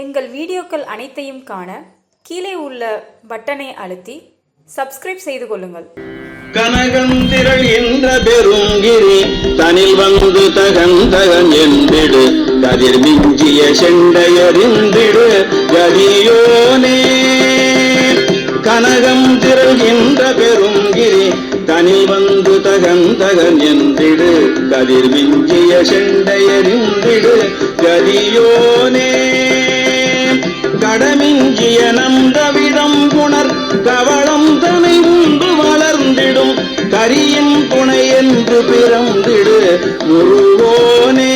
எங்கள் வீடியோக்கள் அனைத்தையும் காண கீழே உள்ள பட்டனை அழுத்தி சப்ஸ்கிரைப் செய்து கொள்ளுங்கள். கனகந்திரள் என்ற பெருங்கிரி தனில் வந்து தகந்தகன் என்றிடு கதிர் மிஞ்சிய செண்டையறிந்திடு கதியோனே. கனகம் திரள் என்ற பெருங்கிரி தனில் வந்து தகந்தகன் என்றிடு கதிர் மிஞ்சிய செண்டையறிந்திடு கதியோனே. கடமிஞ்சிய நந்தவிடம் புணர் கவளம் தனை உண்டு வளர்ந்திடும். கரியின் துணை என்று பிறந்திடு முருகோனே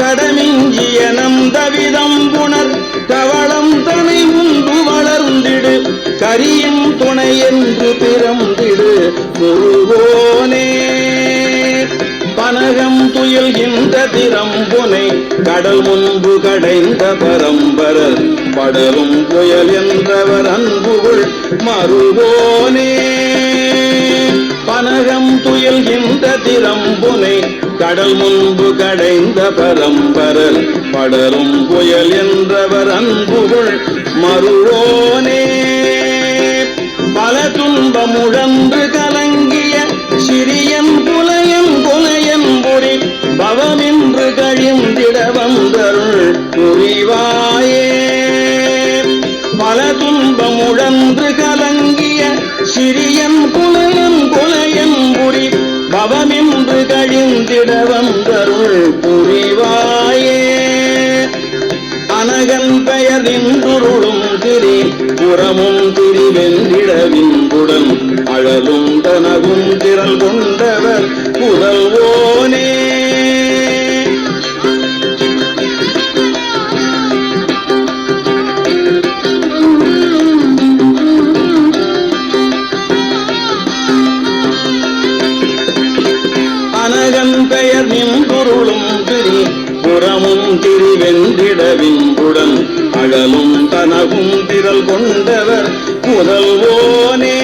கடமிஞ்சிய நந்தவிதம் புணர் கவளம் தனை உண்டு வளர்ந்திடு. கரியின் துணை என்று பிறந்திடு முருகோனே பனகம் இந்த திறம்புனை கடல் முன்பு கடைந்த பரம்பரர். படரும் புயல் என்றவர் அன்புகள் மறுவோனே. பனகம் துயில் இந்த திறம்புனை கடல் முன்பு கடைந்த பரம்பரல் படரும் புயல் என்றவர் அன்புகள் மறுவோனே. பல துன்பமுழன்று பவமின்று கழிந்திட வந்தருள் புரிவாயே. பல துன்பம் துன்பமுழன்று கலங்கிய சிறியன் குலையன் குலையன் புரி பவமின்று கழிந்திட வந்தருள் புரிவாயே. அனகன் பெயர் நின்றுருளும் திரி புறமும் திரிவென்றிடவின் குடல் அழலும் தனகும் திரள் கொண்டவர் புதல்வோ வென்றிடவின்புடன் அழலும் தனகும் திரள் கொண்டவர் முதல்வோனே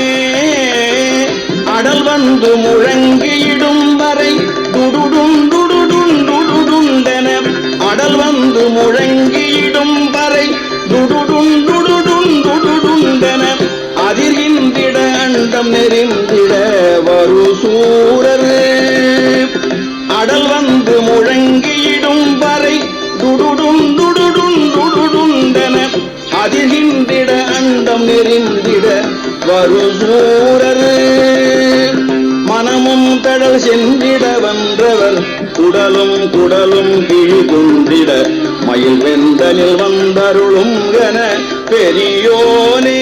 அடல் வந்து முழங்கியிடும் வரை துடுடும் துடுடும் துடுடுண்டென அடல் வந்து முழங்கியிடும் வரை துடுடும் துடுடும் துடுடுண்டென அதிர்கின்றிட அண்டம் நெறிந்திட வரு சூரர். அடல் வந்து முழங்கியிடும் வரை துடுடும் துடுடும் அதிர்கின்றிட அண்டம் நெறிந்திட வருசூரர் மனமும் கடல் சென்றிட வந்தவர் குடலும் குடலும் கிழி குன்றிட மயில் வெந்தலில் வந்தருளும் கன பெரியோனே.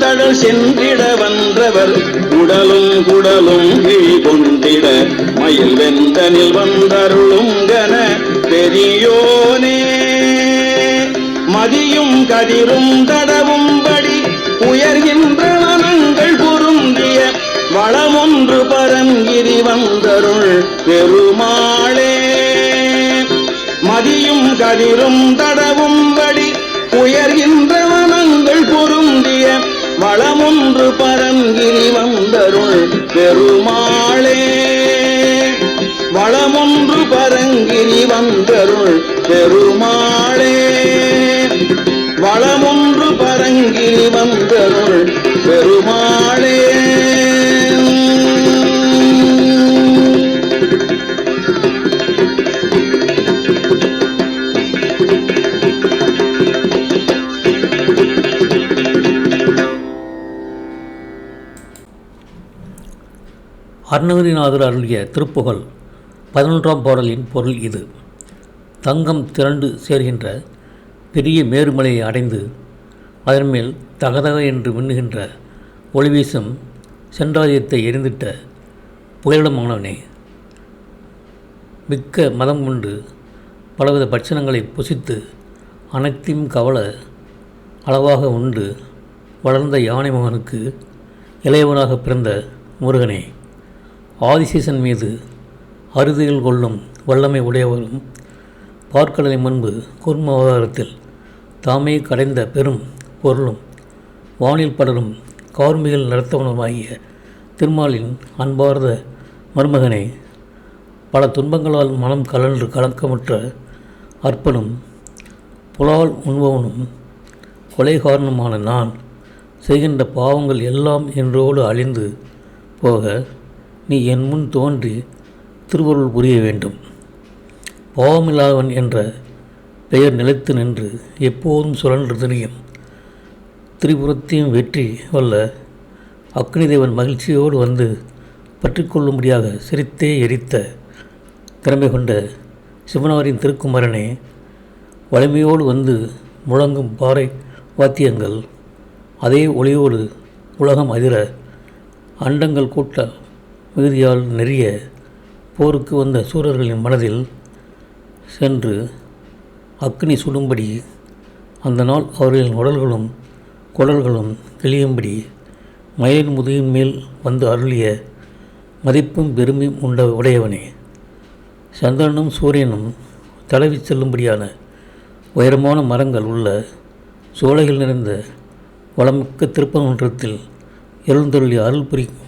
மனமும் சென்றிட வந்தவர் உடலும் குடலும் கிழி கொண்டிட மயில் வெந்தனில் வந்தருளும் கன. பெரியோனே மதியும் கதிரும் தடவும்படி உயர்கின்ற மனங்கள் பொருந்திய. வளமொன்று பரங்கிரி வந்தருள் பெருமாளே மதியும் கதிரும் தடவும்படி உயர்கின்ற மனங்கள் வளமொன்று பரங்கிரி வந்தருள் பெருமாளே. வளமொன்று பரங்கிரி வந்தருள் பெருமாளே. வளமொன்று பரங்கிரி வந்தருள் பெருமாள். அருணகிரிநாதர் அருளிய திருப்புகழ் பதினொன்றாம் பாடலின் பொருள் இது. தங்கம் திரண்டு சேர்கின்ற பெரிய மேருமலையை அடைந்து அதன் மேல் தகதக என்று மின்னுகின்ற ஒளிவீசும் சென்றாயத்தை எரிந்திட்ட புகலிடமானவனே. மிக்க மதம் கொண்டு பலவித பட்சணங்களை புசித்து அனைத்தையும் கவல அளவாக உண்டு வளர்ந்த யானை மகனுக்கு இளையவனாக பிறந்த முருகனே. ஆதிசேஷன் மீது அறுதியில் கொள்ளும் வல்லமை உடையவரும் பார்க்கடலை முன்பு கூர்ம அவதாரத்தில் தாமே கடைந்த பெரும் பொருளும் வானில் படரும் கார்மிகள் நடத்தவனுமாகிய திருமாலின் அன்பார்ந்த மருமகனை பல துன்பங்களால் மனம் கலன்று கலக்கமுற்ற அற்பனும் புலால் உண்பவனும் கொலைகாரனுமான நான் செய்கின்ற பாவங்கள் எல்லாம் என்றோடு அழிந்து போக நீ என் முன் தோன்றி திருவருள் புரிய வேண்டும். பாவமில்லாதவன் என்ற பெயர் நிலைத்து நின்று எப்போதும் சுழன்று திரியும் திரிபுரத்தையும் வெற்றி வல்ல அக்னிதேவன் மகிழ்ச்சியோடு வந்து பற்றிக்கொள்ளும்படியாக சிரித்தே எரித்த திறமை கொண்ட சிவனாரின் திருக்குமரனே வலிமையோடு வந்து முழங்கும் பாறை வாத்தியங்கள் அதே ஒளியோடு உலகம் அதிர அண்டங்கள் கூட்ட மிகுதியால் நெறிய போருக்கு வந்த சூரர்களின் மனதில் சென்று அக்னி சுடும்படி அந்த நாள் அவர்களின் உடல்களும் குடல்களும் கிளியும்படி மயிலின் முதுகின் மேல் வந்து அருளிய மதிப்பும் பெருமையும் உண்ட உடையவனே. சந்திரனும் சூரியனும் தடவி செல்லும்படியான உயரமான மரங்கள் உள்ள சோலைகள் நிறைந்த வளமிக்க திருப்பமன்றத்தில் எழுந்தருளிய அருள் புரிக்கும்